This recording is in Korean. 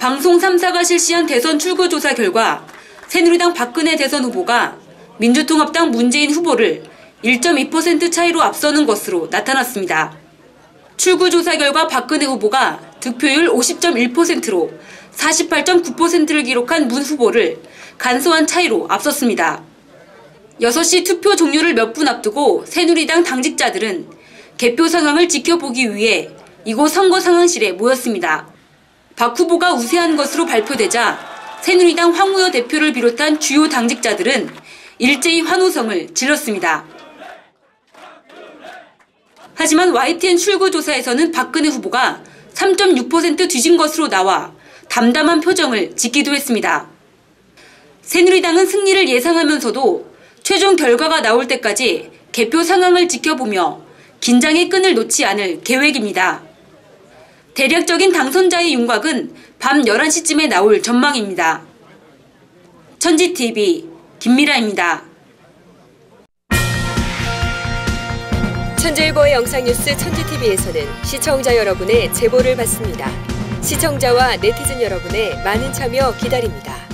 방송 3사가 실시한 대선 출구조사 결과 새누리당 박근혜 대선 후보가 민주통합당 문재인 후보를 1.2% 차이로 앞서는 것으로 나타났습니다. 출구조사 결과 박근혜 후보가 득표율 50.1%로 48.9%를 기록한 문 후보를 간소한 차이로 앞섰습니다. 6시 투표 종료를 몇 분 앞두고 새누리당 당직자들은 개표 상황을 지켜보기 위해 이곳 선거 상황실에 모였습니다. 박 후보가 우세한 것으로 발표되자 새누리당 황우여 대표를 비롯한 주요 당직자들은 일제히 환호성을 질렀습니다. 하지만 YTN 출구조사에서는 박근혜 후보가 3.6% 뒤진 것으로 나와 담담한 표정을 짓기도 했습니다. 새누리당은 승리를 예상하면서도 최종 결과가 나올 때까지 개표 상황을 지켜보며 긴장의 끈을 놓지 않을 계획입니다. 대략적인 당선자의 윤곽은 밤 11시쯤에 나올 전망입니다. 천지TV 김미라입니다. 천재일보의 영상뉴스 천지TV에서는 시청자 여러분의 제보를 받습니다. 시청자와 네티즌 여러분의 많은 참여 기다립니다.